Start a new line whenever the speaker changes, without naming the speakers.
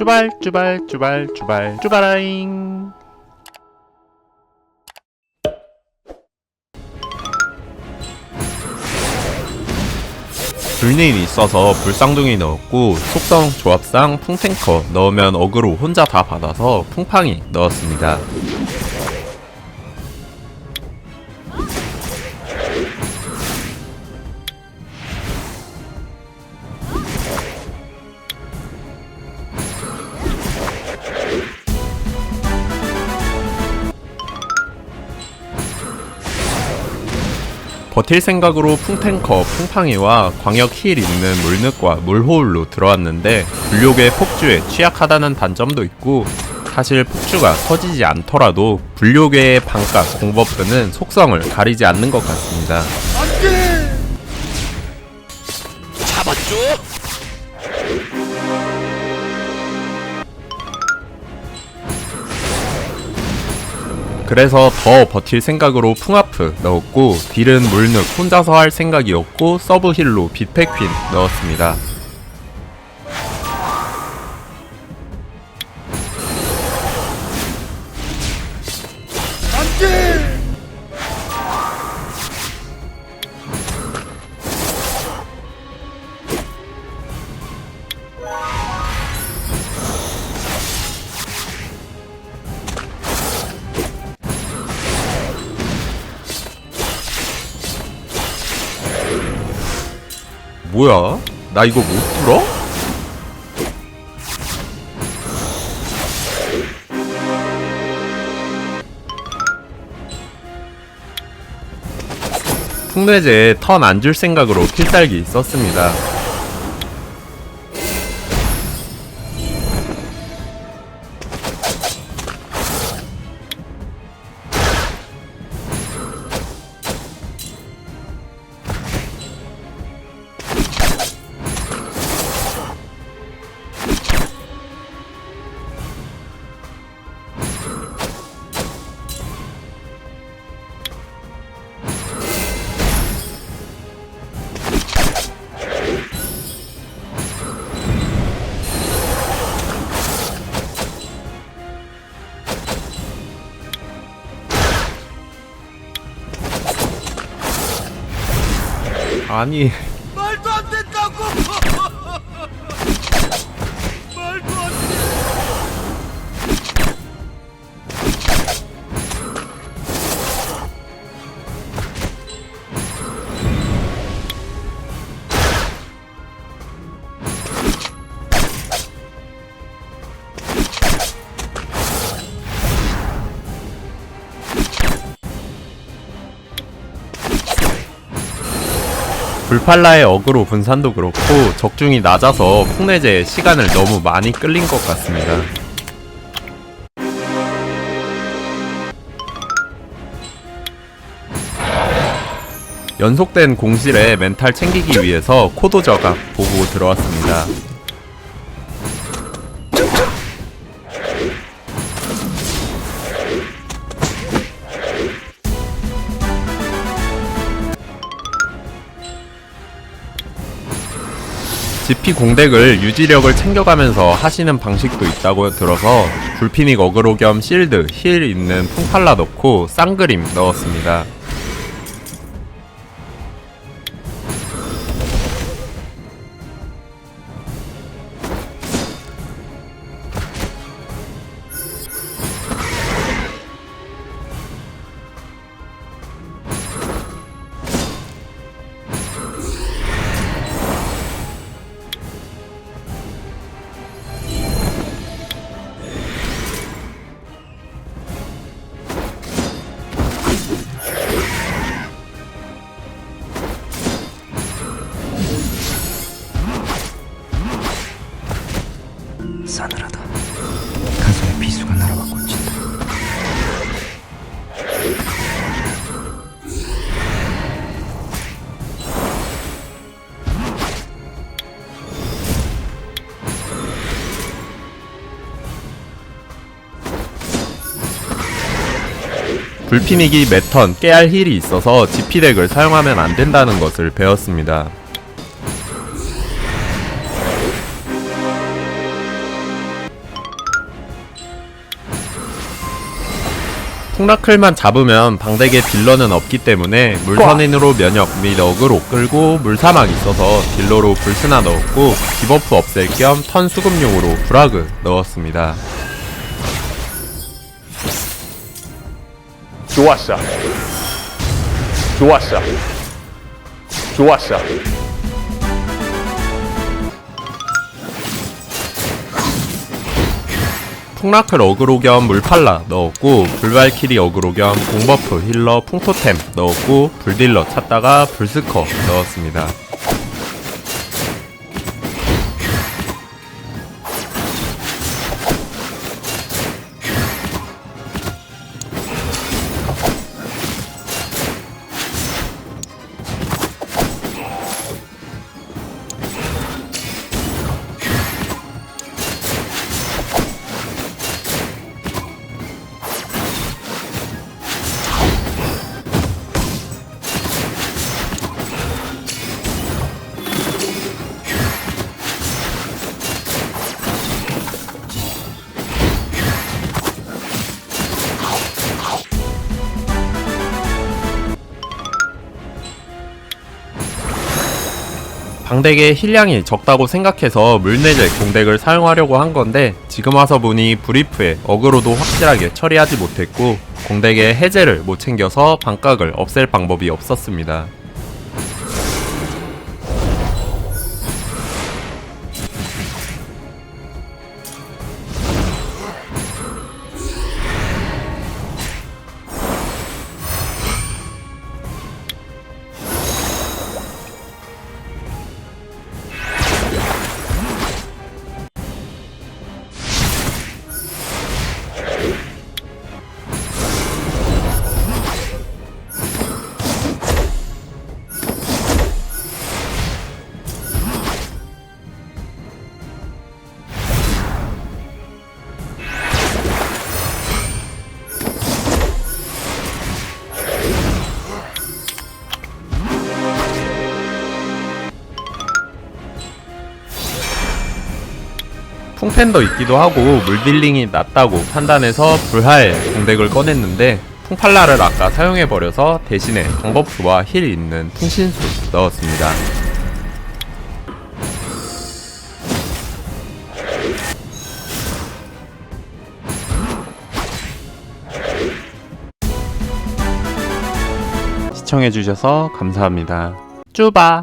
쭈발 쭈발 쭈발 쭈발 쭈바라잉 불네임이 있어서 불쌍둥이 넣었고 속성 조합상 풍탱커 넣으면 어그로 혼자 다 받아서 풍팡이 넣었습니다. 버틸 생각으로 풍탱커, 풍팡이와 광역 힐 있는 물늑과 물호울로 들어왔는데 불욕의 폭주에 취약하다는 단점도 있고 사실 폭주가 터지지 않더라도 불욕의 반값 공버프는 속성을 가리지 않는 것 같습니다. 그래서 더 버틸 생각으로 풍아프 넣었고 딜은 물늑 혼자서 할 생각이었고 서브 힐로 빛패퀸 넣었습니다. 뭐야? 나 이거 못 풀어? 풍내제에 턴안 줄 생각으로 필살기 썼습니다. 아니 불팔라의 어그로 분산도 그렇고 적중이 낮아서 풍내제에 시간을 너무 많이 끌린 것 같습니다. 연속된 공실에 멘탈 챙기기 위해서 코도 저각 보고 들어왔습니다. GP 공덱을 유지력을 챙겨가면서 하시는 방식도 있다고 들어서 불피닉 어그로 겸 실드, 힐 있는 풍팔라 넣고 쌍그림 넣었습니다.
싸늘하다. 가슴에 비수가 날아와 꽂힌다.
불피닉이 매턴, 깨알 힐이 있어서 GP 덱을 사용하면 안 된다는 것을 배웠습니다. 풍라클만 잡으면 방덱에 딜러는 없기 때문에 물선인으로 면역 및 어그로 끌고 물사막 있어서 딜러로 불스나 넣었고 디버프 없앨 겸 턴 수급용으로 브라그 넣었습니다.
좋았어. 좋았어. 좋았어.
풍라클 어그로 겸 물팔라 넣었고 불발키리 어그로 겸 공버프 힐러 풍토템 넣었고 불딜러 찾다가 불스커 넣었습니다. 방덱에 힐량이 적다고 생각해서 물내제 공덱을 사용하려고 한 건데 지금 와서 보니 브리프에 어그로도 확실하게 처리하지 못했고 공덱에 해제를 못 챙겨서 반각을 없앨 방법이 없었습니다. 풍팬더 있기도 하고 물딜링이 낮다고 판단해서 불하에 공덱을 꺼냈는데 풍팔라를 아까 사용해버려서 대신에 강버프와 힐 있는 풍신수 넣었습니다. 시청해주셔서 감사합니다. 쭈바